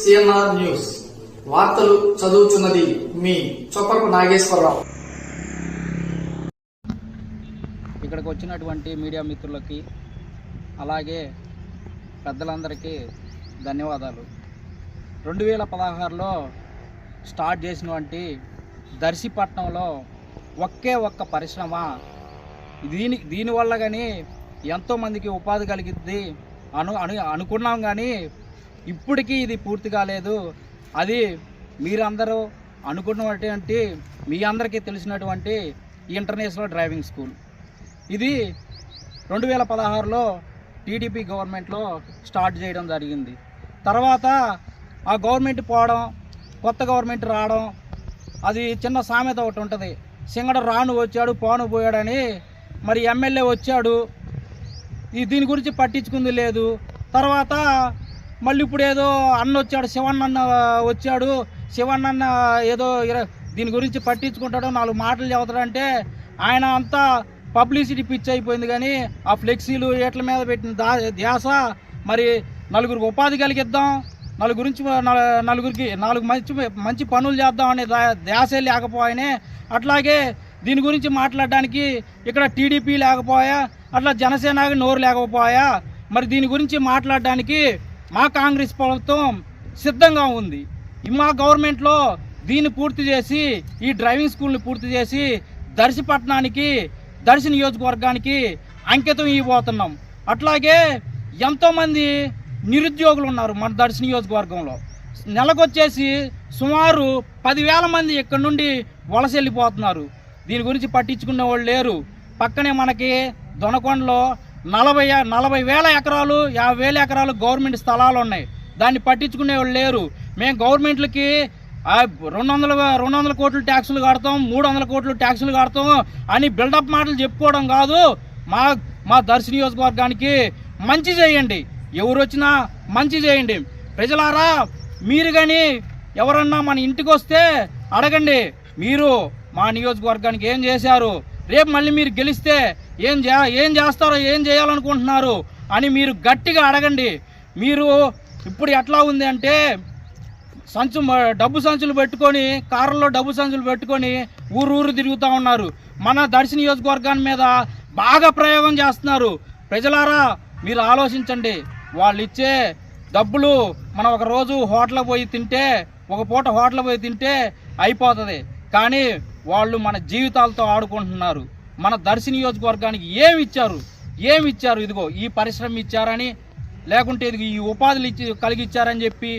CNR news. వార్తలు చదువుతున్నది మీ చొప్పకు నాగేశ్వరరావు. ఇక్కడికి వచ్చినటువంటి మీడియా మిత్రులకి అలాగే పెద్దలందరికీ ధన్యవాదాలు. రెండు వేల పదహారులో స్టార్ట్ చేసినటువంటి దర్శిపట్నంలో ఒకే ఒక్క పరిశ్రమ. దీని దీనివల్ల కానీ ఎంతోమందికి ఉపాధి కలిగిద్ది అను అను అనుకున్నాం కానీ ఇప్పటికీ ఇది పూర్తి కాలేదు. అది మీరందరూ అనుకున్నటువంటి మీ అందరికీ తెలిసినటువంటి ఇంటర్నేషనల్ డ్రైవింగ్ స్కూల్. ఇది రెండు వేల పదహారులో టీడీపీ గవర్నమెంట్లో స్టార్ట్ చేయడం జరిగింది. తర్వాత ఆ గవర్నమెంట్ పోవడం కొత్త గవర్నమెంట్ రావడం అది చిన్న సామెత ఒకటి ఉంటుంది. సింగడ రాను వచ్చాడు పోను పోయాడని మరి ఎమ్మెల్యే వచ్చాడు. ఈ దీని గురించి పట్టించుకుంది లేదు. తర్వాత మళ్ళీ ఇప్పుడు ఏదో అన్న వచ్చాడు శివన్నన్న వచ్చాడు. శివన్నన్న ఏదో దీని గురించి పట్టించుకుంటాడు నాలుగు మాటలు చదువుతాడంటే ఆయన అంతా పబ్లిసిటీ పిచ్ అయిపోయింది కానీ ఆ ఫ్లెక్సీలు ఏట్ల మీద పెట్టిన దా ధ్యాస. మరి నలుగురికి ఉపాధి కలిగిద్దాం నలుగురించి నలుగురికి నాలుగు మంచి మంచి పనులు చేద్దాం అనే దా- ధ్యాసే లేకపోయానే అట్లాగే దీని గురించి మాట్లాడడానికి ఇక్కడ టీడీపీ లేకపోయా అట్లా జనసేనకి నోరు లేకపోయా మరి దీని గురించి మాట్లాడడానికి మా కాంగ్రెస్ ప్రభుత్వం సిద్ధంగా ఉంది. మా గవర్నమెంట్లో దీన్ని పూర్తి చేసి ఈ డ్రైవింగ్ స్కూల్ని పూర్తి చేసి దర్శిపట్నానికి దర్శి నియోజకవర్గానికి అంకితం ఇవ్వబోతున్నాం. అట్లాగే ఎంతోమంది నిరుద్యోగులు ఉన్నారు మన దర్శి నియోజకవర్గంలో. నెలకొచ్చేసి సుమారు పదివేల మంది ఇక్కడ నుండి వలస వెళ్ళిపోతున్నారు. దీని గురించి పట్టించుకునే వాళ్ళు లేరు. పక్కనే మనకి దొనకొండలో నలభై నలభై వేల ఎకరాలు యాభై వేల ఎకరాలు గవర్నమెంట్ స్థలాలు ఉన్నాయి. దాన్ని పట్టించుకునే వాళ్ళు లేరు. మేము గవర్నమెంట్లకి రెండు వందల రెండు వందల కోట్లు ట్యాక్సులు కడతాం మూడు వందల కోట్లు ట్యాక్సులు కడతాం అని బిల్డప్ మాటలు చెప్పుకోవడం కాదు. మా మా దర్శి నియోజకవర్గానికి మంచి చేయండి. ఎవరు వచ్చినా మంచి చేయండి. ప్రజలారా మీరు కానీ ఎవరన్నా మన ఇంటికి వస్తే అడగండి. మీరు మా నియోజకవర్గానికి ఏం చేశారు? రేపు మళ్ళీ మీరు గెలిస్తే ఏం చే ఏం చేస్తారో ఏం చేయాలనుకుంటున్నారు అని మీరు గట్టిగా అడగండి. మీరు ఇప్పుడు ఎట్లా ఉంది అంటే సంచు డబ్బు సంచులు పెట్టుకొని కారులో డబ్బు సంచులు పెట్టుకొని ఊరు ఊరు తిరుగుతూ ఉన్నారు. మన దర్శి నియోజకవర్గాన్ని మీద బాగా ప్రయోగం చేస్తున్నారు. ప్రజలారా మీరు ఆలోచించండి. వాళ్ళు ఇచ్చే డబ్బులు మనం ఒక రోజు హోటల్కి పోయి తింటే ఒక పూట హోటల్ పోయి తింటే అయిపోతుంది. కానీ వాళ్ళు మన జీవితాలతో ఆడుకుంటున్నారు. మన దర్శి నియోజకవర్గానికి ఏమి ఇచ్చారు? ఏమి ఇచ్చారు? ఇదిగో ఈ పరిశ్రమ ఇచ్చారని లేకుంటే ఇది ఈ ఉపాధులు ఇచ్చి కలిగిచ్చారని చెప్పి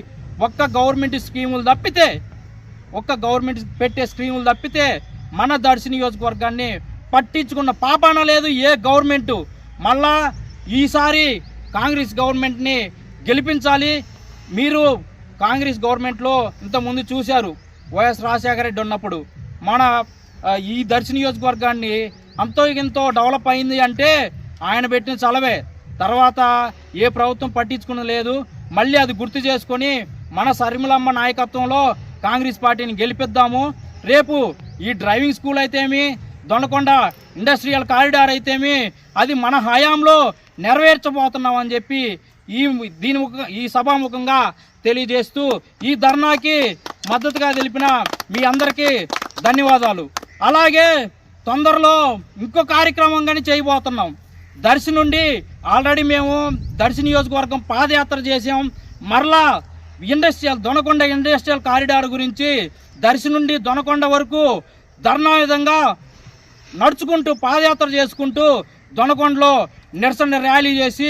ఒక్క గవర్నమెంట్ స్కీములు తప్పితే ఒక్క గవర్నమెంట్ పెట్టే స్కీములు తప్పితే మన దర్శి నియోజకవర్గాన్ని పట్టించుకున్న పాపాన లేదు ఏ గవర్నమెంటు. మళ్ళా ఈసారి కాంగ్రెస్ గవర్నమెంట్ని గెలిపించాలి. మీరు కాంగ్రెస్ గవర్నమెంట్లో ఇంతకుముందు చూశారు వైఎస్ రాజశేఖర రెడ్డి ఉన్నప్పుడు. మన ఈ దర్శి నియోజకవర్గాన్ని అంతో ఇంతో డెవలప్ అయింది అంటే ఆయన పెట్టిన చలవే. తర్వాత ఏ ప్రభుత్వం పట్టించుకున్న లేదు. మళ్ళీ అది గుర్తు చేసుకొని మన సరిమలమ్మ నాయకత్వంలో కాంగ్రెస్ పార్టీని గెలిపిద్దాము. రేపు ఈ డ్రైవింగ్ స్కూల్ అయితేమి దొండకొండ ఇండస్ట్రియల్ కారిడార్ అయితేమి అది మన హయాంలో నెరవేర్చబోతున్నామని చెప్పి ఈ దీని ఈ సభాముఖంగా తెలియజేస్తూ ఈ ధర్నాకి మద్దతుగా తెలిపిన మీ అందరికీ ధన్యవాదాలు. అలాగే తొందరలో ఇంకో కార్యక్రమం కానీ చేయబోతున్నాం. దర్శి నుండి ఆల్రెడీ మేము దర్శి నియోజకవర్గం పాదయాత్ర చేసాం మరలా ఇండస్ట్రియల్ దొనకొండ ఇండస్ట్రియల్ కారిడార్ గురించి దర్శి నుండి దొనకొండ వరకు ధర్నా విధంగా నడుచుకుంటూ పాదయాత్ర చేసుకుంటూ దొనకొండలో నిరసన ర్యాలీ చేసి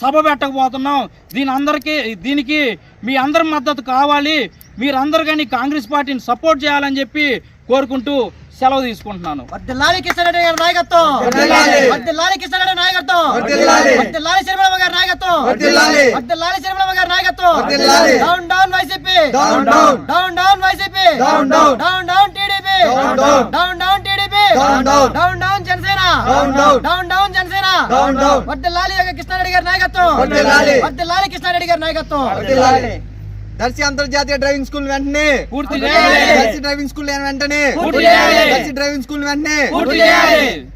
సభ పెట్టకపోతున్నాం. దీని అందరికీ దీనికి మీ అందరి మద్దతు కావాలి. మీరందరూ కానీ కాంగ్రెస్ పార్టీని సపోర్ట్ చేయాలని చెప్పి కోరుకుంటూ సెలవు తీసుకుంటున్నాను. కిషన్ రెడ్డి గారి నాయకత్వం. వర్ధిల్లాలి కిషన్ రెడ్డి నాయకత్వం. వర్ధిల్లాలి శర్మలమ్మ గారి నాయకత్వం. వర్ధిల్లాలి శర్మలమ్మ గారి నాయకత్వం. Down down YCP. Down down. Down down YCP. Down down. Down down TDP. Down down. Down down TDP. Down down. Down down Janasena. Down down. Down down Janasena. Down down. వర్ధిల్లాలి కృష్ణారెడ్డి గారి నాయకత్వం. వర్ధిల్లాలి కృష్ణారెడ్డి గారి నాయకత్వం. దర్శి అంతర్జాతీయ డ్రైవింగ్ స్కూల్ వెంటనే. పూర్తి చేయాలి. దర్శి డ్రైవింగ్ స్కూల్ వెంటనే. పూర్తి చేయాలి. దర్శి డ్రైవింగ్ స్కూల్ వెంటనే. పూర్తి చేయాలి.